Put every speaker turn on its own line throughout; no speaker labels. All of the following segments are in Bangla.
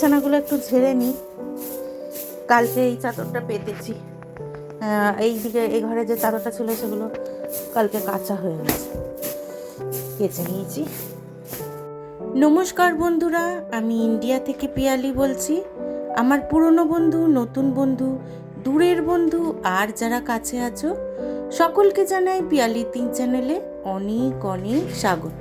বিছানাগুলো একটু ঝেড়ে নিই। কালকে এই চাদরটা পেতেছি। এই দিকে এই ঘরে যে চাদরটা ছিল সেগুলো কালকে কাঁচা হয়ে গেছে। কেচে নিয়েছি। নমস্কার বন্ধুরা, আমি ইন্ডিয়া থেকে পিয়ালি বলছি। আমার পুরনো বন্ধু, নতুন বন্ধু, দূরের বন্ধু, আর যারা কাছে আছো, সকলকে জানাই পিয়ালি তিন চ্যানেলে অনেক অনেক স্বাগত।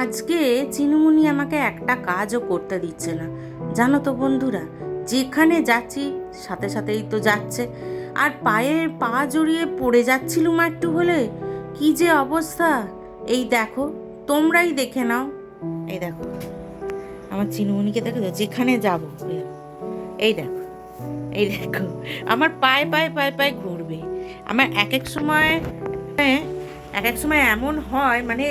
আজকে চিনুমুনি আমাকে একটা কাজও করতে দিচ্ছে না। জানো তো বন্ধুরা যেখানে যাচ্ছি সাথে সাথেই তো যাচ্ছে। আর পায়ের পা জড়িয়ে পড়ে যাচ্ছিলুম একটু হলে? কি যে অবস্থা! এই দেখো তোমরাই দেখে নাও। এই দেখো আমার চিনুমুনিকে দেখো যেখানে যাব। এই দেখো, এই দেখো আমার পায়ে পায়ে পায়ে পায়ে ঘুরবে। আমার এক এক সময় হ্যাঁ, এক এক সময় এমন হয় মানে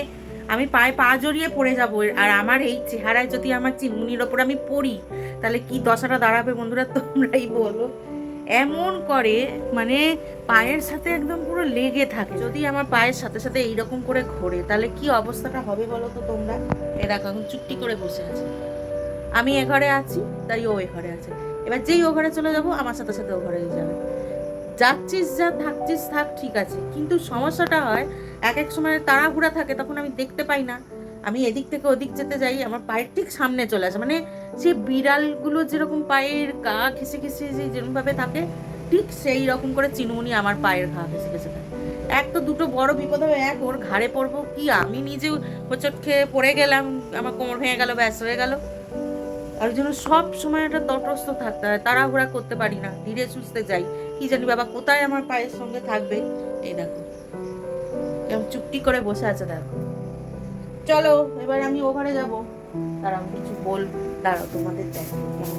আমি পায়ে পা জড়িয়ে পড়ে যাব। আর আমার এই চেহারায় যদি আমার চিমুনির ওপর আমি পড়ি, তাহলে কি দশাটা দাঁড়াবে বন্ধুরা তোমরাই বলো? এমন করে মানে পায়ের সাথে একদম পুরো লেগে থাকে। যদি আমার পায়ের সাথে সাথে এইরকম করে ঘোরে, তাহলে কি অবস্থাটা হবে বলো তো তোমরা? এ দেখো, এখন চুপটি করে বসে আছে। আমি এ ঘরে আছি, তাই ও এ ঘরে আছে। এবার যেই ও ঘরে চলে যাব, আমার সাথে সাথে ও ঘরে যাবে। যাচ্ছিস যা, থাকছিস থাক, ঠিক আছে। কিন্তু সমস্যাটা হয় এক এক সময় তাড়াহুড়া থাকে, তখন আমি দেখতে পাই না। আমি এদিক থেকে ওদিক যেতে যাই, আমার পায়ের ঠিক সামনে চলে আসে। মানে সে বিড়ালগুলো যেরকম পায়ের গা ঘেসে ঘেসে যে যেরকমভাবে থাকে, ঠিক সেই রকম করে চিনুমুনি আমার পায়ের ঘা ঘেসে ঘেসে থাকে। এক তো দুটো বড় বিপদ হবে, এক ওর ঘাড়ে পড়ব কি? আমি নিজেও হোঁচট খেয়ে পড়ে গেলাম, আমার কোমর ভেঙে গেল, ব্যাস, হয়ে গেল। আর ওই জন্য সব সময় একটা তটস্থ থাকতে হয়, তাড়াহুড়া করতে পারি না, ধীরে সুস্থে যাই। কি জানি বাবা, কোথায় আমার পায়ের সঙ্গে থাকবে? এই দেখো। কেমন চুপটি করে বসে আছে, দেখো। চলো, এবার আমি ও ঘরে যাব। দাঁড়াও কিছু বল দাঁড়াও, তোমাদের দেখো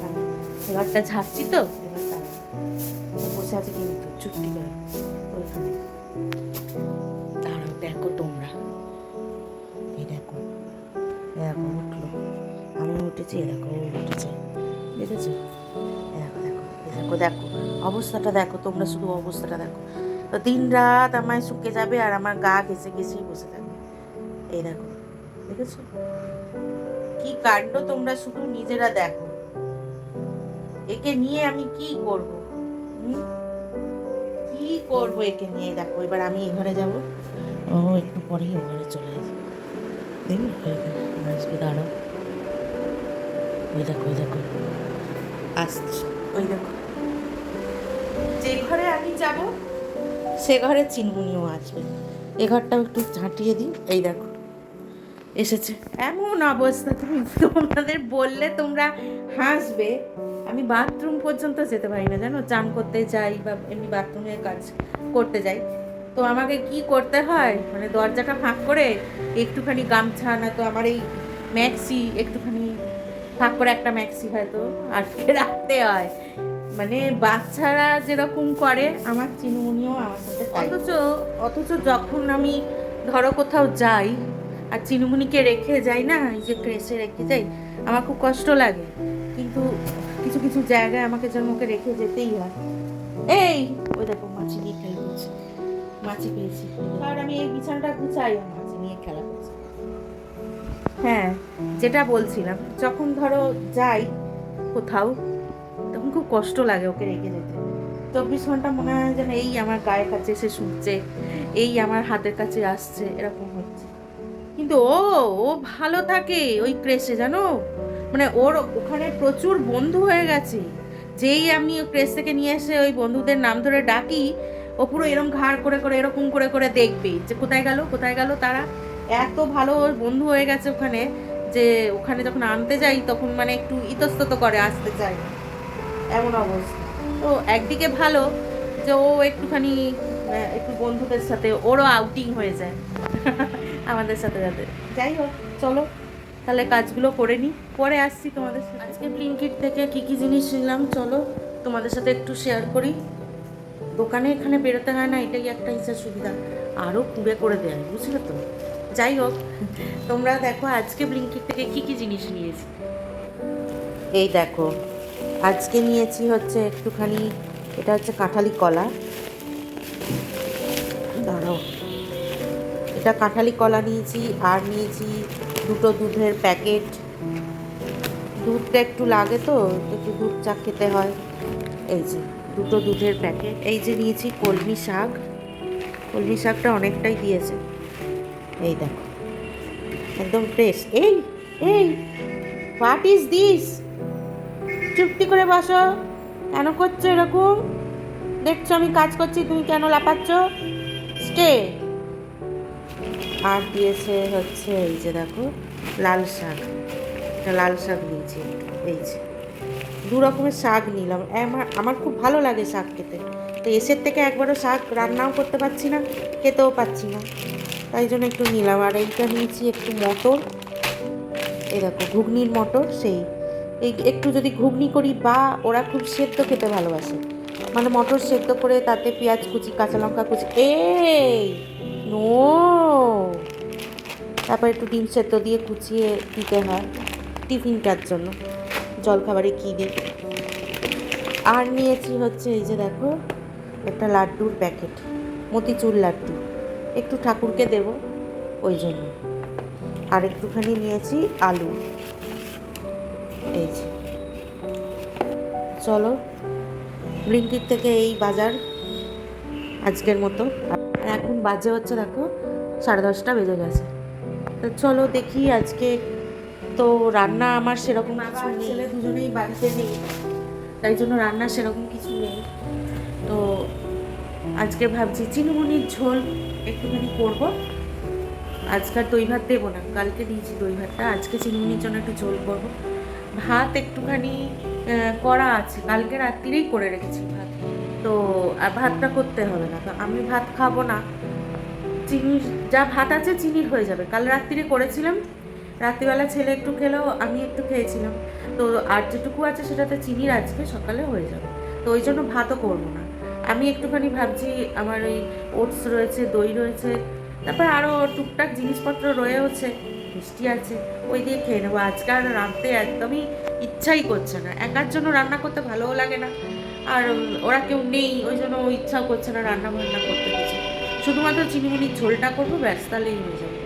আমি এবারটা ঝাঁপছি তো বসে আছে কিন্তু, চুপটি করে। ওইখানে। দাঁড়াও, দেখো তোমরা। এই দেখো দেখো, উঠল। আমি উঠেছি দেখো, ও দেখেছ? দেখো দেখো দেখো দেখো। অবস্থাটা দেখো, তোমরা শুধু অবস্থাটা দেখো। তো দিন রাত আমায় শুকে যাবে আর আমার গা ঘেসে ঘেসেই বসে থাকবে। এই দেখো, দেখেছ? কি কাণ্ড তোমরা শুধু নিজেরা দেখো। একে নিয়ে আমি কি করব? কি করব একে নিয়ে? দেখো, এবার আমি এ ঘরে যাব। ও, একটু পরেই ও ঘরে চলে আসবে। দেখি আসবে, দাঁড়াও। ওই দেখো ওই দেখো। ওই দেখো। যে ঘরে আমি যাব সে ঘরে চিনমুনিও আসবে এ ঘরটাও একটু ঝাঁটিয়ে দিই। এই দেখো, এসেছে। এমন অবস্থা, তুমি তোমাদের বললে তোমরা হাসবে। আমি বাথরুম পর্যন্ত যেতে পারি না, জানো? চান করতে যাই বা এমনি বাথরুমের কাজ করতে যাই। তো আমাকে কি করতে হয়? মানে দরজাটা ফাঁক করে একটুখানি গামছা, না তো আমার এই ম্যাক্সি একটুখানি ফাঁক করে একটা ম্যাক্সি হয়তো আটকে রাখতে হয়। মানে বাচ্চারা যেরকম করে, আমার চিনুমুনিও আমার সাথে অথচ অথচ যখন আমি ধরো কোথাও যাই, আর চিনুমুনিকে রেখে যাই না, এই যে ক্রেসে রেখে যাই, আমার খুব কষ্ট লাগে। কিন্তু কিছু কিছু জায়গায় আমাকে যেন ওকে রেখে যেতেই হয়। এই, ওই দেখো, মাছি নিয়ে খেলা করছে। মাছি পেয়েছি। আর আমি এই বিছানাটা গুছাই মাছি নিয়ে খেলা করছি। হ্যাঁ যেটা বলছিলাম, যখন ধরো যাই কোথাও খুব কষ্ট লাগে ওকে রেখে যেতে। চব্বিশ ঘণ্টা মনে হয় যেন এই আমার গায়ের কাছে এসে শুনছে, এই আমার হাতের কাছে আসছে, এরকম হচ্ছে। কিন্তু ও ও ভালো থাকে ওই ক্রেসে জানো? মানে ওর ওখানে প্রচুর বন্ধু হয়ে গেছে। যেই আমি ও ক্রেস থেকে নিয়ে এসে ওই বন্ধুদের নাম ধরে ডাকি, ও পুরো এরকম ঘাড় করে করে, এরকম করে করে দেখবে যে কোথায় গেল কোথায় গেল তারা। এত ভালো বন্ধু হয়ে গেছে ওখানে যে ওখানে যখন আনতে যাই তখন মানে একটু ইতস্তত করে, আসতে চায় এমন অবস্থা। তো একদিকে ভালো যে ও একটুখানি একটু বন্ধুদের সাথে ওরও আউটিং হয়ে যায়। আমাদের সাথে সাথে যাই হোক চলো। তাহলে কাজগুলো করে নিই পরে আসছি তোমাদের সাথে। আজকে ব্লিঙ্কিট থেকে কী কী জিনিস নিলাম চলো। তোমাদের সাথে একটু শেয়ার করি। দোকানে এখানে বেরোতে হয় না এটাই একটা হিসাব সুবিধা। আরও কুড়ে করে দেয় বুঝলে তো? যাই হোক তোমরা দেখো আজকে ব্লিঙ্কিট থেকে কী কী জিনিস নিয়েছি। এই দেখো আজকে নিয়েছি হচ্ছে একটুখানি, এটা হচ্ছে কাঁঠালি কলা। দাঁড়াও। এটা কাঁঠালি কলা নিয়েছি, আর নিয়েছি দুটো দুধের প্যাকেট। দুধটা একটু লাগে তো একটু দুধ চা খেতে হয়। এই যে, দুটো দুধের প্যাকেট। এই যে নিয়েছি কলমি শাক। কলমি শাকটা অনেকটাই দিয়েছে। এই দেখো, একদম ফ্রেশ এই এই হোয়াট ইজ দিস চুপটি করে বসো। কেন করছ এরকম? দেখছ আমি কাজ করছি, তুমি কেন লাপাচ্ছ স্টে আর দিয়েছে হচ্ছে এই যে দেখো, লাল শাক। লাল শাক একটু এই যে। দু রকমের শাক নিলাম। আমার আমার খুব ভালো লাগে শাক খেতে। তো এসের থেকে একবারও শাক রান্নাও করতে পারছি না, খেতেও পাচ্ছি না। তাই জন্য একটু নিলাম। আর এইটা নিয়েছি একটু মটর। দেখো, ঘুগনির মটর, সেই। একটু যদি ঘুগনি করি, বা ওরা খুব সেদ্ধ খেতে ভালোবাসে। মানে মটর সেদ্ধ করে তাতে পেঁয়াজ কুচি, কাঁচা লঙ্কা কুচি, এই, নো। তারপর একটু ডিম সেদ্ধ দিয়ে কুচিয়ে দিতে হয় টিফিনটার জন্য। জলখাবারে কী দিই? আর নিয়েছি হচ্ছে এই যে দেখো, একটা লাড্ডুর প্যাকেট, মতিচুর লাড্ডু। একটু ঠাকুরকে দেব ওই জন্য। আর একটুখানি নিয়েছি আলু। এই যে। চলো ব্লিঙ্কিট থেকে এই বাজার আজকের মতো। আর এখন বাজে হচ্ছে দেখো সাড়ে দশটা বেজে গেছে। তো চলো দেখি আজকে তো রান্না আমার সেরকম কিছু নেই। ছেলে দুজনেই বাড়িতে নেই। তাই জন্য রান্না সেরকম কিছু নেই। তো আজকে ভাবছি চিনুমুনির ঝোল একটুখানি করব। আজকে আর দই ভাত দেবো না কালকে দিয়েছি দই ভাতটা। আজকে চিনুমুনির জন্য একটু ঝোল করব। ভাত একটুখানি করা আছে। কালকে রাত্রিরেই করে রেখেছি ভাত। তো আর ভাতটা করতে হবে না। তো আমি ভাত খাব না। চিনি যা ভাত আছে চিনির হয়ে যাবে। কাল রাত্রিরে করেছিলাম। রাত্রিবেলা ছেলে একটু খেলেও আমি একটু খেয়েছিলাম। তো আর যেটুকু আছে সেটাতে চিনির আজকে সকালে হয়ে যাবে। তো ওই জন্য ভাতও করব না। আমি একটুখানি ভাবছি আমার ওই ওটস রয়েছে, দই রয়েছে, তারপর আরও টুকটাক জিনিসপত্র রয়েওছে। মিষ্টি আছে ওই দিয়ে খেয়ে নেব। আজকে আর রাঁধতে একদমই ইচ্ছাই করছে না। একার জন্য রান্না করতে ভালোও লাগে না। আর ওরা কেউ নেই ওই জন্য ও ইচ্ছাও করছে না রান্না বান্না করতে কিছু। শুধুমাত্র চিনিমিনির ঝোলটা করব ব্যাস তাহলেই হয়ে যাবে।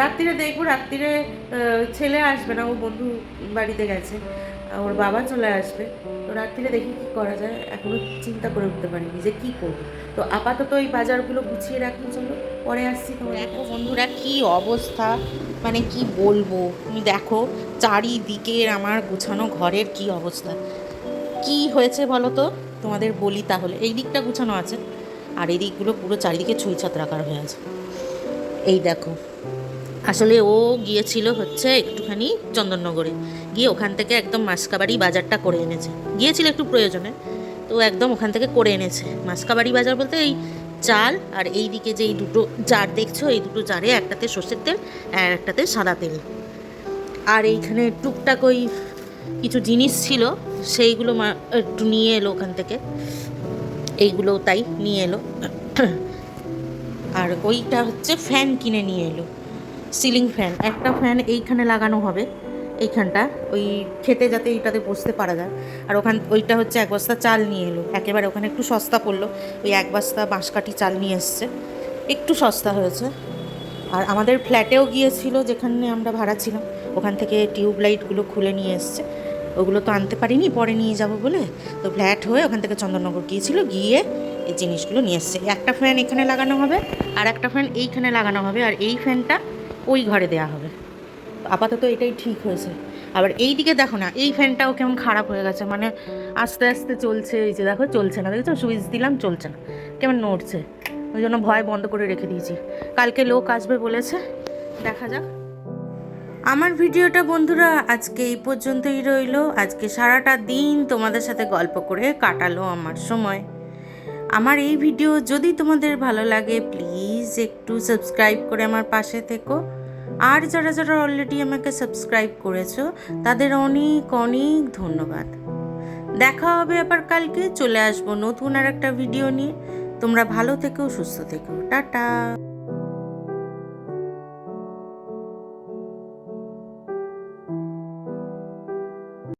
রাত্রিরে দেখব রাত্রিরে ছেলে আসবে না ও বন্ধু বাড়িতে গেছে। ওর বাবা চলে আসবে। তো রাত্রিরে দেখি কী করা যায়। এখনও চিন্তা করে উঠতে পারিনি যে কী করব। তো আপাতত এই বাজারগুলো গুছিয়ে রাখি চলো। পরে আসছি তোমার দেখো বন্ধুরা কী অবস্থা। মানে কি বলব? তুমি দেখো, চারিদিকের আমার গুছানো ঘরের কি অবস্থা। কি হয়েছে বলো তো? তোমাদের বলি তাহলে। এই দিকটা গুছানো আছে, আর এই দিকগুলো পুরো চারিদিকে ছুঁই ছাত্রাকার হয়ে আছে। এই দেখো, আসলে ও গিয়েছিল হচ্ছে একটুখানি চন্দননগরে। গিয়ে ওখান থেকে একদম মাসকাবাড়ি বাজারটা করে এনেছে। গিয়েছিল একটু প্রয়োজনে, তো একদম ওখান থেকে করে এনেছে। মাসকাবাড়ি বাজার বলতে এই চাল আর এই দিকে যে এই দুটো জার দেখছ, এই দুটো জারে একটাতে সর্ষের তেল আর একটাতে সাদা তেল। আর এইখানে টুকটাক ওই কিছু জিনিস ছিল, সেইগুলো একটু নিয়ে এলো ওখান থেকে। এইগুলো তাই নিয়ে এলো। আর ওইটা হচ্ছে ফ্যান কিনে নিয়ে এলো। Ceiling fan. একটা ফ্যান এইখানে লাগানো হবে। এইখানটা, ওই খেতে যাতে এইটাতে বসতে পারা যায়। আর ওখান, ওইটা হচ্ছে এক বস্তা চাল নিয়ে এলো। একেবারে ওখানে একটু সস্তা পড়ল। ওই এক বস্তা বাঁশকাঠি চাল নিয়ে এসছে। একটু সস্তা হয়েছে। আর আমাদের ফ্ল্যাটেও গিয়েছিল যেখানে আমরা ভাড়া ছিলাম। ওখান থেকে টিউব লাইটগুলো খুলে নিয়ে এসছে। ওগুলো তো আনতে পারিনি, পরে নিয়ে যাব বলে। তো ফ্ল্যাট হয়ে ওখান থেকে চন্দননগর গিয়েছিল, গিয়ে এই জিনিসগুলো নিয়ে এসছে। একটা ফ্যান এখানে লাগানো হবে, আর একটা ফ্যান এইখানে লাগানো হবে। আর এই ফ্যানটা ওই ঘরে দেওয়া হবে। আপাতত এটাই ঠিক হয়েছে। আবার এই দিকে দেখো না, এই ফ্যানটাও কেমন খারাপ হয়ে গেছে। মানে আস্তে আস্তে চলছে, এই যে দেখো, চলছে না। দেখেছ? সুইচ দিলাম, চলছে না। কেমন নড়ছে। ওই জন্য ভয় বন্ধ করে রেখে দিয়েছি। কালকে লোক আসবে বলেছে, দেখা যাক। আমার ভিডিওটা বন্ধুরা আজকে এই পর্যন্তই রইল। আজকে সারাটা দিন তোমাদের সাথে গল্প করে কাটালো আমার সময়। আমার এই ভিডিও যদি তোমাদের ভালো লাগে, প্লিজ একটু সাবস্ক্রাইব করে আমার পাশে থেকো। আর যারা যারা অলরেডি আমাকে সাবস্ক্রাইব করেছ, তাদের অনেক অনেক ধন্যবাদ। দেখা হবে আবার কালকে, চলে আসব নতুন আর একটা ভিডিও নিয়ে। তোমরা ভালো থেকো, সুস্থ থেকো। টাটা!